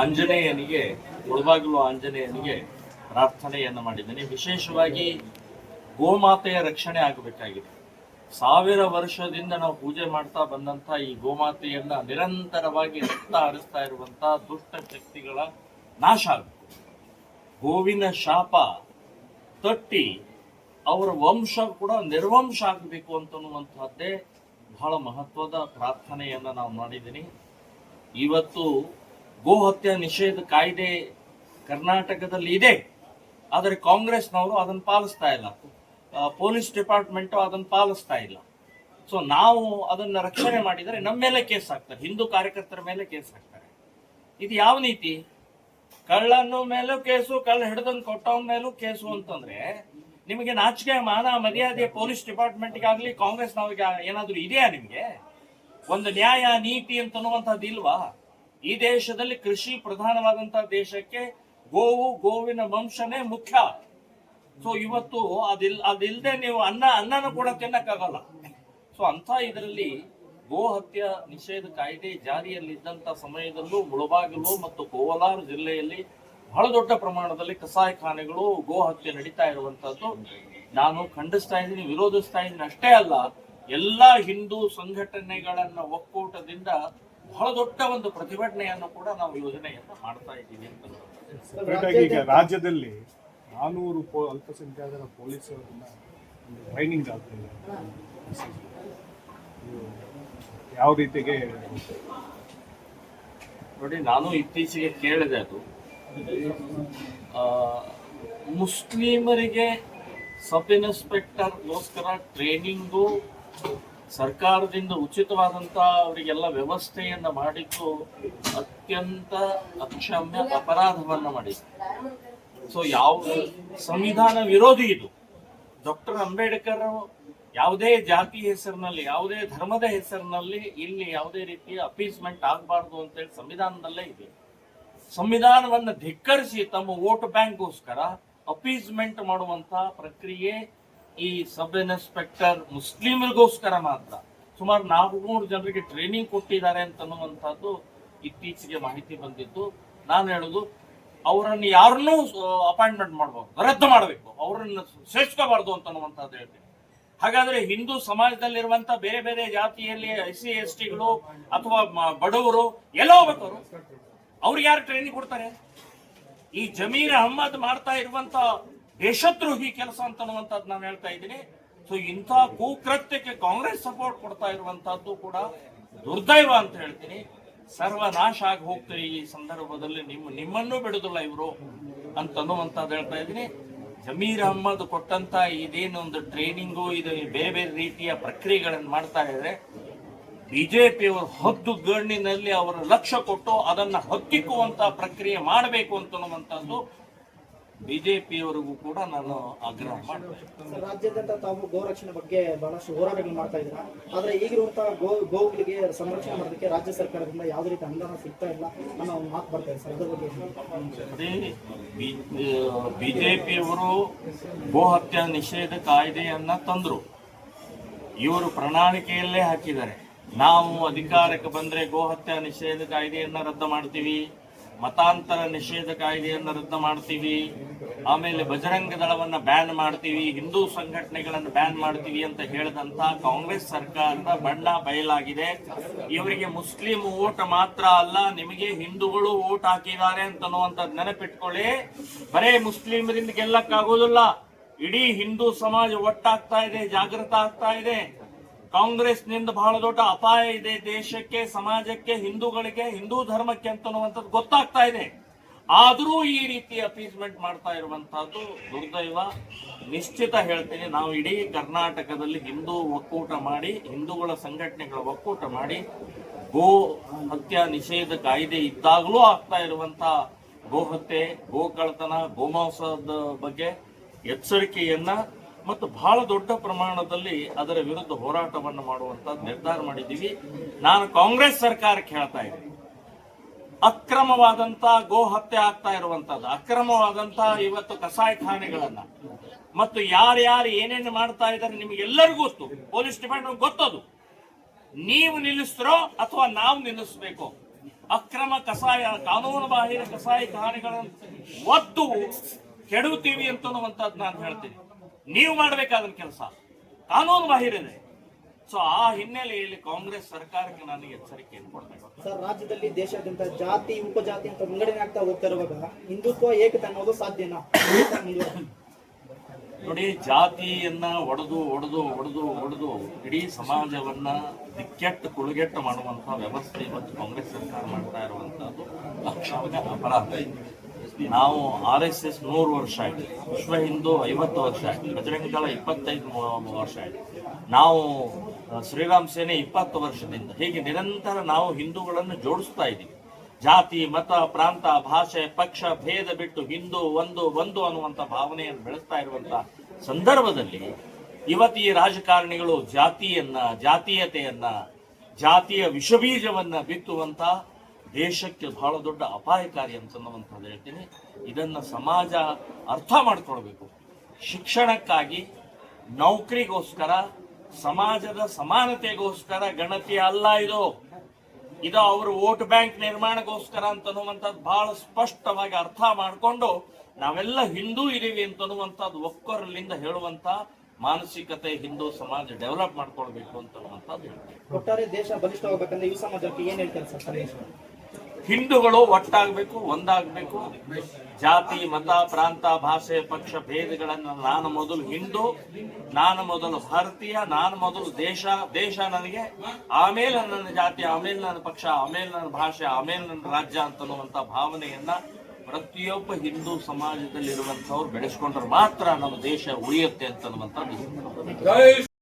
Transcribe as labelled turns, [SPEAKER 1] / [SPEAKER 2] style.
[SPEAKER 1] ಆಂಜನೇಯನಿಗೆ ಮುಳಬಾಗಿಲು ಆಂಜನೇಯನಿಗೆ ಪ್ರಾರ್ಥನೆಯನ್ನು ಮಾಡಿದ್ದೇನೆ. ವಿಶೇಷವಾಗಿ ಗೋಮಾತೆಯ ರಕ್ಷಣೆ ಆಗಬೇಕಾಗಿದೆ. ಸಾವಿರ ವರ್ಷದಿಂದ ನಾವು ಪೂಜೆ ಮಾಡ್ತಾ ಬಂದಂತ ಈ ಗೋಮಾತೆಯನ್ನ ನಿರಂತರವಾಗಿ ರಕ್ತ ಹರಿಸ್ತಾ ಇರುವಂತ ದುಷ್ಟ ಶಕ್ತಿಗಳ ನಾಶ ಆಗಬೇಕು. ಗೋವಿನ ಶಾಪ ತಟ್ಟಿ ಅವರ ವಂಶ ಕೂಡ ನಿರ್ವಂಶ ಆಗಬೇಕು ಅಂತನ್ನುವಂತಹದ್ದೇ ಬಹಳ ಮಹತ್ವದ ಪ್ರಾರ್ಥನೆಯನ್ನ ನಾವು ಮಾಡಿದ್ದೀನಿ. ಇವತ್ತು ಗೋಹತ್ಯೆ ನಿಷೇಧ ಕಾಯ್ದೆ ಕರ್ನಾಟಕದಲ್ಲಿ ಇದೆ. ಆದರೆ ಕಾಂಗ್ರೆಸ್ನವರು ಅದನ್ನು ಪಾಲಿಸ್ತಾ ಇಲ್ಲ. ಪೊಲೀಸ್ ಡಿಪಾರ್ಟ್ಮೆಂಟ್ ಅದನ್ನು ಪಾಲಿಸ್ತಾ ಇಲ್ಲ. ಸೊ ನಾವು ಅದನ್ನು ರಕ್ಷಣೆ ಮಾಡಿದರೆ ನಮ್ಮ ಮೇಲೆ ಕೇಸ್ ಹಾಕ್ತಾರೆ. ಹಿಂದೂ ಕಾರ್ಯಕರ್ತರ ಮೇಲೆ ಕೇಸ್ ಹಾಕ್ತಾರೆ. ಇದು ಯಾವ ನೀತಿ? ಕಳ್ಳನ ಮೇಲೂ ಕೇಸು, ಕಳ್ಳ ಹಿಡ್ದನ್ ಕೊಟ್ಟವನ ಮೇಲೂ ಕೇಸು ಅಂತಂದ್ರೆ ನಿಮಗೆ ನಾಚಿಕೆ ಮಾನ ಮರ್ಯಾದೆ ಪೊಲೀಸ್ ಡಿಪಾರ್ಟ್ಮೆಂಟ್ಗಾಗ್ಲಿ ಕಾಂಗ್ರೆಸ್ನವ್ರಿಗೆ ಏನಾದರೂ ಇದೆಯಾ ನಿಮಗೆ? ಒಂದು ನ್ಯಾಯ, ನೀತಿ ಅಂತನ್ನುವಂಥದ್ದು ಇಲ್ವಾ? ಈ ದೇಶದಲ್ಲಿ ಕೃಷಿ ಪ್ರಧಾನವಾದಂತ ದೇಶಕ್ಕೆ ಗೋವು, ಗೋವಿನ ವಂಶನೇ ಮುಖ್ಯ. ಸೊ ಇವತ್ತು ಅದಿಲ್ ಅದಿಲ್ಲದೆ ನೀವು ಅನ್ನ, ಅನ್ನನ ಕೂಡ ತಿನ್ನಕ್ಕಾಗಲ್ಲ. ಸೊ ಅಂತ ಇದರಲ್ಲಿ ಗೋ ಹತ್ಯೆ ನಿಷೇಧ ಕಾಯ್ದೆ ಜಾರಿಯಲ್ಲಿದ್ದಂತ ಸಮಯದಲ್ಲೂ ಮುಳಬಾಗಿಲು ಮತ್ತು ಕೋಲಾರ ಜಿಲ್ಲೆಯಲ್ಲಿ ಬಹಳ ದೊಡ್ಡ ಪ್ರಮಾಣದಲ್ಲಿ ಕಸಾಯಿಖಾನೆಗಳು ಗೋ ಹತ್ಯೆ ನಡೀತಾ ಇರುವಂತದ್ದು ನಾನು ಖಂಡಿಸ್ತಾ ಇದ್ದೀನಿ, ವಿರೋಧಿಸ್ತಾ ಇದ್ದೀನಿ. ಅಷ್ಟೇ ಅಲ್ಲ, ಎಲ್ಲಾ ಹಿಂದೂ ಸಂಘಟನೆಗಳನ್ನ ಒಕ್ಕೂಟದಿಂದ ಬಹಳ ದೊಡ್ಡ ಒಂದು ಪ್ರತಿಭಟನೆಯನ್ನು ಕೂಡ ನಾವು ಯೋಜನೆಯನ್ನು ಮಾಡ್ತಾ ಇದ್ದೀವಿ ಅಂತ
[SPEAKER 2] ಈಗ ರಾಜ್ಯದಲ್ಲಿ ನಾನೂರು ಪೋ ಅಲ್ಪಸಂಖ್ಯಾತರ ಪೊಲೀಸರನ್ನ ಒಂದು ಟ್ರೈನಿಂಗ್ ಆಗ್ತಿದೆ ಯಾವ ರೀತಿಗೆ
[SPEAKER 1] ನೋಡಿ ನಾನು ಇತ್ತೀಚೆಗೆ ಕೇಳಿದೆ ಅದು. ಮುಸ್ಲಿಮರಿಗೆ ಸಬ್ ಇನ್ಸ್ಪೆಕ್ಟರ್ಗೋಸ್ಕರ ಟ್ರೈನಿಂಗು ಸರ್ಕಾರದಿಂದ ಉಚಿತವಾದಂತಹ ಅವರಿಗೆಲ್ಲ ವ್ಯವಸ್ಥೆಯನ್ನ ಮಾಡಿದ್ದು ಅತ್ಯಂತ ಅಕ್ಷಮ್ಯ ಅಪರಾಧವನ್ನ ಮಾಡಿದ್ದು. ಸೊ ಯಾವ ಸಂವಿಧಾನ ವಿರೋಧಿ ಇದು. ಡಾಕ್ಟರ್ ಅಂಬೇಡ್ಕರ್ ಯಾವುದೇ ಜಾತಿ ಹೆಸರಿನಲ್ಲಿ, ಯಾವುದೇ ಧರ್ಮದ ಹೆಸರಿನಲ್ಲಿ ಇಲ್ಲಿ ಯಾವುದೇ ರೀತಿಯ ಅಪೀಸ್ಮೆಂಟ್ ಆಗಬಾರ್ದು ಅಂತೇಳಿ ಸಂವಿಧಾನದಲ್ಲೇ ಇದೆ. ಸಂವಿಧಾನವನ್ನು ಧಿಕ್ಕರಿಸಿ ತಮ್ಮ ವೋಟ್ ಬ್ಯಾಂಕ್ಗೋಸ್ಕರ ಅಪೀಸ್ಮೆಂಟ್ ಮಾಡುವಂತಹ ಪ್ರಕ್ರಿಯೆ ಈ ಸಬ್ ಇನ್ಸ್ಪೆಕ್ಟರ್ ಮುಸ್ಲಿಮರಿಗೋಸ್ಕರ ಮಾತ್ರ. ಸುಮಾರು ನಾಲ್ಕುನೂರು ಜನರಿಗೆ ಟ್ರೈನಿಂಗ್ ಕೊಟ್ಟಿದ್ದಾರೆ ಅಂತನ್ನುವಂಥದ್ದು ಇತ್ತೀಚೆಗೆ ಮಾಹಿತಿ ಬಂದಿದ್ದು. ನಾನು ಹೇಳುದು, ಅವರನ್ನು ಯಾರನ್ನೂ ಅಪಾಯಿಂಟ್ಮೆಂಟ್ ಮಾಡಬಾರ್ದು, ರದ್ದು ಮಾಡಬೇಕು. ಅವರನ್ನು ಸೇರಿಸ್ಕೋಬಾರ್ದು ಅಂತನ್ನುವಂಥದ್ದು ಹೇಳ್ತೀನಿ. ಹಾಗಾದ್ರೆ ಹಿಂದೂ ಸಮಾಜದಲ್ಲಿರುವಂತ ಬೇರೆ ಬೇರೆ ಜಾತಿಯಲ್ಲಿ ಎಸ್ ಸಿ, ಎಸ್ ಟಿಗಳು ಅಥವಾ ಬಡವರು, ಎಲ್ಲ ಹೋಗ್ಬೇಕು ಅವರು ಅವ್ರಿಗೆ ಯಾರು ಟ್ರೈನಿಂಗ್ ಕೊಡ್ತಾರೆ? ಈ ಜಮೀರ್ ಅಹಮ್ಮದ್ ಮಾಡ್ತಾ ಇರುವಂತ ದೇಶದ್ರೋಹಿ ಕೆಲಸ ಅಂತನ್ನುವಂಥದ್ದು ನಾನು ಹೇಳ್ತಾ ಇದ್ದೀನಿ. ಸೊ ಇಂಥ ಕುಕೃತ್ಯಕ್ಕೆ ಕಾಂಗ್ರೆಸ್ ಸಪೋರ್ಟ್ ಕೊಡ್ತಾ ಇರುವಂತಹದ್ದು ಕೂಡ ದುರ್ದೈವ ಅಂತ ಹೇಳ್ತೀನಿ. ಸರ್ವನಾಶ ಆಗಿ ಹೋಗ್ತೀರಿ ಈ ಸಂದರ್ಭದಲ್ಲಿ ನಿಮ್ಮ ನಿಮ್ಮನ್ನು ಬಿಡುದಿಲ್ಲ ಇವರು ಅಂತನ್ನುವಂಥದ್ದು ಹೇಳ್ತಾ ಇದ್ದೀನಿ. ಜಮೀರ್ ಅಹಮ್ಮದ್ ಕೊಟ್ಟಂತ ಇದೇನೊಂದು ಟ್ರೈನಿಂಗು ಇದು ಬೇರೆ ಬೇರೆ ರೀತಿಯ ಪ್ರಕ್ರಿಯೆಗಳನ್ನು ಮಾಡ್ತಾ ಇದ್ದಾರೆ ಬಿಜೆಪಿಯವರು ಹದ್ದು ಗಣ್ಣಿನಲ್ಲಿ ಅವರು ಲಕ್ಷ್ಯ ಕೊಟ್ಟು ಅದನ್ನ ಹತ್ತಿಕ್ಕುವಂತ ಪ್ರಕ್ರಿಯೆ ಮಾಡಬೇಕು ಅಂತ ಅಂತನ್ನುವಂಥದ್ದು ಬಿಜೆಪಿಯವರಿಗೂ ಕೂಡ ನಾನು ಆಗ್ರಹ ಮಾಡ್ತೇನೆ.
[SPEAKER 3] ರಾಜ್ಯಾದ್ಯಂತ ತಾವು ಗೋರಕ್ಷಣೆ ಬಗ್ಗೆ ಬಹಳಷ್ಟು ಹೋರಾಟಗಳು ಮಾಡ್ತಾ ಇದ್ದೀರಾ? ಆದ್ರೆ ಈಗಿರುವಂತಹ ಗೋ ಗೋವುಗಳಿಗೆ ಸಂರಕ್ಷಣೆ ಮಾಡೋದಕ್ಕೆ ರಾಜ್ಯ ಸರ್ಕಾರದಿಂದ ಯಾವ ರೀತಿ ಅನುದಾನ ಸಿಗ್ತಾ ಇಲ್ಲ ಅನ್ನೋ ಒಂದು ಮಾತು ಬರ್ತಾ ಇದೆ ಸರ್. ಅದರ ಬಗ್ಗೆ
[SPEAKER 1] ಬಿಜೆಪಿಯವರು ಗೋ ಹತ್ಯಾ ನಿಷೇಧ ಕಾಯ್ದೆಯನ್ನ ತಂದ್ರು. ಇವರು ಪ್ರಣಾಳಿಕೆಯಲ್ಲೇ ಹಾಕಿದ್ದಾರೆ. ನಾವು ಅಧಿಕಾರಕ್ಕೆ ಬಂದ್ರೆ ಗೋ ಹತ್ಯೆ ನಿಷೇಧ ಕಾಯ್ದೆಯನ್ನ ರದ್ದು ಮಾಡ್ತೀವಿ. ಮತಾಂತರ ನಿಷೇಧ ಕಾಯ್ದೆಯನ್ನು ರದ್ದು ಮಾಡ್ತೀವಿ. ಆಮೇಲೆ ಬಜರಂಗ ದಳವನ್ನು ಬ್ಯಾನ್ ಮಾಡ್ತೀವಿ. ಹಿಂದೂ ಸಂಘಟನೆಗಳನ್ನು ಬ್ಯಾನ್ ಮಾಡ್ತೀವಿ ಅಂತ ಹೇಳಿದಂತ ಕಾಂಗ್ರೆಸ್ ಸರ್ಕಾರದ ಬಣ್ಣ ಬಯಲಾಗಿದೆ. ಇವರಿಗೆ ಮುಸ್ಲಿಂ ಓಟ್ ಮಾತ್ರ ಅಲ್ಲ, ನಿಮಗೆ ಹಿಂದೂಗಳು ಓಟ್ ಹಾಕಿದ್ದಾರೆ ಅಂತನ್ನುವಂಥದ್ದು ನೆನಪಿಟ್ಕೊಳ್ಳಿ. ಬರೇ ಮುಸ್ಲಿಮರಿಂದ ಗೆಲ್ಲಕ್ಕಾಗೋದಿಲ್ಲ. ಇಡೀ ಹಿಂದೂ ಸಮಾಜ ಒಟ್ಟಾಗ್ತಾ ಇದೆ, ಜಾಗೃತ ಆಗ್ತಾ ಇದೆ. ಕಾಂಗ್ರೆಸ್ನಿಂದ ಬಹಳ ದೊಡ್ಡ ಅಪಾಯ ಇದೆ ದೇಶಕ್ಕೆ, ಸಮಾಜಕ್ಕೆ, ಹಿಂದೂಗಳಿಗೆ, ಹಿಂದೂ ಧರ್ಮಕ್ಕೆ ಅಂತನ್ನುವಂಥದ್ದು ಗೊತ್ತಾಗ್ತಾ ಇದೆ. ಆದರೂ ಈ ರೀತಿ ಅಪೀಸ್ಮೆಂಟ್ ಮಾಡ್ತಾ ಇರುವಂತಹದ್ದು ದುರ್ದೈವ. ನಿಶ್ಚಿತ ಹೇಳ್ತೀನಿ, ನಾವು ಇಡೀ ಕರ್ನಾಟಕದಲ್ಲಿ ಹಿಂದೂ ಒಕ್ಕೂಟ ಮಾಡಿ, ಹಿಂದೂಗಳ ಸಂಘಟನೆಗಳ ಒಕ್ಕೂಟ ಮಾಡಿ, ಗೋ ಹತ್ಯಾ ನಿಷೇಧ ಕಾಯ್ದೆ ಇದ್ದಾಗಲೂ ಆಗ್ತಾ ಇರುವಂತ ಗೋ ಹತ್ಯೆ, ಗೋ ಕಳತನ ಗೋಮಾಂಸದ ಬಗ್ಗೆ ಎಚ್ಚರಿಕೆಯನ್ನ ಮತ್ತು ಬಹಳ ದೊಡ್ಡ ಪ್ರಮಾಣದಲ್ಲಿ ಅದರ ವಿರುದ್ಧ ಹೋರಾಟವನ್ನು ಮಾಡುವಂತ ನಿರ್ಧಾರ ಮಾಡಿದ್ದೀವಿ. ನಾನು ಕಾಂಗ್ರೆಸ್ ಸರ್ಕಾರಕ್ಕೆ ಹೇಳ್ತಾ ಇದ್ದೀನಿ. ಅಕ್ರಮವಾದಂತ ಗೋ ಹತ್ಯೆ ಆಗ್ತಾ ಇರುವಂತದ್ದು. ಅಕ್ರಮವಾದಂತ ಇವತ್ತು ಕಸಾಯಿಖಾನೆಗಳನ್ನ ಮತ್ತು ಯಾರ್ಯಾರು ಏನೇನು ಮಾಡ್ತಾ ಇದ್ದಾರೆ ನಿಮಗೆಲ್ಲರಿಗೂ ಗೊತ್ತು. ಪೊಲೀಸ್ ಡಿಪಾರ್ಟ್ಮೆಂಟ್ ಗೊತ್ತದು. ನೀವು ನಿಲ್ಲಿಸ್ತಿರೋ ಅಥವಾ ನಾವು ನಿಲ್ಲಿಸ್ಬೇಕು. ಅಕ್ರಮ ಕಸಾಯ, ಕಾನೂನು ಬಾಹಿರ ಕಸಾಯಿ ಖಾನೆಗಳನ್ನು ಒತ್ತು ಕೆಡುತ್ತೀವಿ ಅಂತ ನಾನು ಹೇಳ್ತೀನಿ. ನೀವು ಮಾಡಬೇಕಾದ ಕೆಲಸ. ಕಾನೂನು ಬಾಹಿರ ಇದೆ. ಸೊ ಆ ಹಿನ್ನೆಲೆಯಲ್ಲಿ ಕಾಂಗ್ರೆಸ್ ಸರ್ಕಾರಕ್ಕೆ ನಾನು ಎಚ್ಚರಿಕೆಯನ್ನು ಕೊಡಬೇಕು
[SPEAKER 3] ಸರ್ ರಾಜ್ಯದಲ್ಲಿ ದೇಶಾದ್ಯಂತ ಜಾತಿ ಉಪಜಾತಿ ಅಂತ ವಿಂಗಡಣೆ ಆಗ್ತಾ ಹೋಗ್ತಾ ಇರುವಾಗ ಹಿಂದುತ್ವ ಏಕತೆ ಅನ್ನೋದು ಸಾಧ್ಯನಾ?
[SPEAKER 1] ನೋಡಿ ಜಾತಿಯನ್ನ ಒಡೆದು ಒಡೆದು ಒಡೆದು ಒಡೆದು ಇಡೀ ಸಮಾಜವನ್ನ ದಿಕ್ಕೆಟ್ಟು ಕುಳುಗೆಟ್ಟು ಮಾಡುವಂತಹ ವ್ಯವಸ್ಥೆ ಇವತ್ತು ಕಾಂಗ್ರೆಸ್ ಸರ್ಕಾರ ಮಾಡ್ತಾ ಇರುವಂತಹದ್ದು ಅಕ್ಷಮ್ಯ ಅಪರಾಧ. ನಾವು ಆರ್ ಎಸ್ ಎಸ್ ನೂರು ವರ್ಷ ಆಯಿತು. ವಿಶ್ವ ಹಿಂದೂ ಐವತ್ತು ವರ್ಷ ಆಯಿತು. ಬಜರಂಗ ದಳ ಇಪ್ಪತ್ತೈದು ವರ್ಷ ಆಯಿತು. ನಾವು ಶ್ರೀರಾಮ್ ಸೇನೆ ಇಪ್ಪತ್ತು ವರ್ಷದಿಂದ ಹೀಗೆ ನಿರಂತರ ನಾವು ಹಿಂದೂಗಳನ್ನು ಜೋಡಿಸ್ತಾ ಇದ್ದೀವಿ. ಜಾತಿ, ಮತ, ಪ್ರಾಂತ, ಭಾಷೆ, ಪಕ್ಷ, ಭೇದ ಬಿಟ್ಟು ಹಿಂದೂ, ಒಂದು ಒಂದು ಅನ್ನುವಂಥ ಭಾವನೆಯನ್ನು ಬೆಳೆಸ್ತಾ ಇರುವಂಥ ಸಂದರ್ಭದಲ್ಲಿ ಇವತ್ತು ಈ ರಾಜಕಾರಣಿಗಳು ಜಾತಿಯನ್ನ, ಜಾತೀಯತೆಯನ್ನ, ಜಾತಿಯ ವಿಷಬೀಜವನ್ನ ಬಿತ್ತುವಂತ ದೇಶಕ್ಕೆ ಬಹಳ ದೊಡ್ಡ ಅಪಾಯಕಾರಿ ಅಂತನ್ನುವಂಥದ್ದು ಹೇಳ್ತೀನಿ. ಇದನ್ನು ಸಮಾಜ ಅರ್ಥ ಮಾಡ್ಕೊಳ್ಬೇಕು. ಶಿಕ್ಷಣಕ್ಕಾಗಿ ನೌಕರಿಗೋಸ್ಕರ, ಸಮಾಜದ ಸಮಾನತೆಗೋಸ್ಕರ ಗಣತಿ ಅಲ್ಲ ಇದು. ಇದು ಅವರು ವೋಟ್ ಬ್ಯಾಂಕ್ ನಿರ್ಮಾಣಕ್ಕೋಸ್ಕರ ಅಂತನ್ನುವಂಥದ್ದು ಬಹಳ ಸ್ಪಷ್ಟವಾಗಿ ಅರ್ಥ ಮಾಡಿಕೊಂಡು ನಾವೆಲ್ಲ ಹಿಂದೂ ಇದೀವಿ ಅಂತನ್ನುವಂಥದ್ದು ಒಕ್ಕೊರಲಿಂದ ಹೇಳುವಂತ ಮಾನಸಿಕತೆ ಹಿಂದೂ ಸಮಾಜ ಡೆವಲಪ್ ಮಾಡ್ಕೊಳ್ಬೇಕು ಹೇಳ್ತೀನಿ.
[SPEAKER 3] ಒಟ್ಟಾರೆ ದೇಶ ಬಲಿಷ್ಠವಾಗಬೇಕಂದ್ರೆ ಈ ಸಮಾಜಕ್ಕೆ ಏನ್ ಹೇಳ್ತಾರೆ ಸರ್
[SPEAKER 1] ಹಿಂದೂಗಳು ಒಟ್ಟಾಗಬೇಕು, ಒಂದಾಗಬೇಕು. ಜಾತಿ, ಮತ, ಪ್ರಾಂತ, ಭಾಷೆ, ಪಕ್ಷ, ಭೇದಗಳನ್ನು ನಾನು ಮೊದಲು ಹಿಂದೂ, ನಾನು ಮೊದಲು ಭಾರತೀಯ, ನಾನು ಮೊದಲು ದೇಶ ದೇಶ ನನಗೆ, ಆಮೇಲೆ ನನ್ನ ಜಾತಿ, ಆಮೇಲೆ ನನ್ನ ಪಕ್ಷ, ಆಮೇಲೆ ನನ್ನ ಭಾಷೆ, ಆಮೇಲೆ ನನ್ನ ರಾಜ್ಯ ಅಂತನ್ನುವಂಥ ಭಾವನೆಯನ್ನ ಪ್ರತಿಯೊಬ್ಬ ಹಿಂದೂ ಸಮಾಜದಲ್ಲಿರುವಂಥವ್ರು ಬೆಳೆಸ್ಕೊಂಡ್ರೆ ಮಾತ್ರ ನಮ್ಮ ದೇಶ ಉಳಿಯುತ್ತೆ ಅಂತನ್ನುವಂಥದ್ದು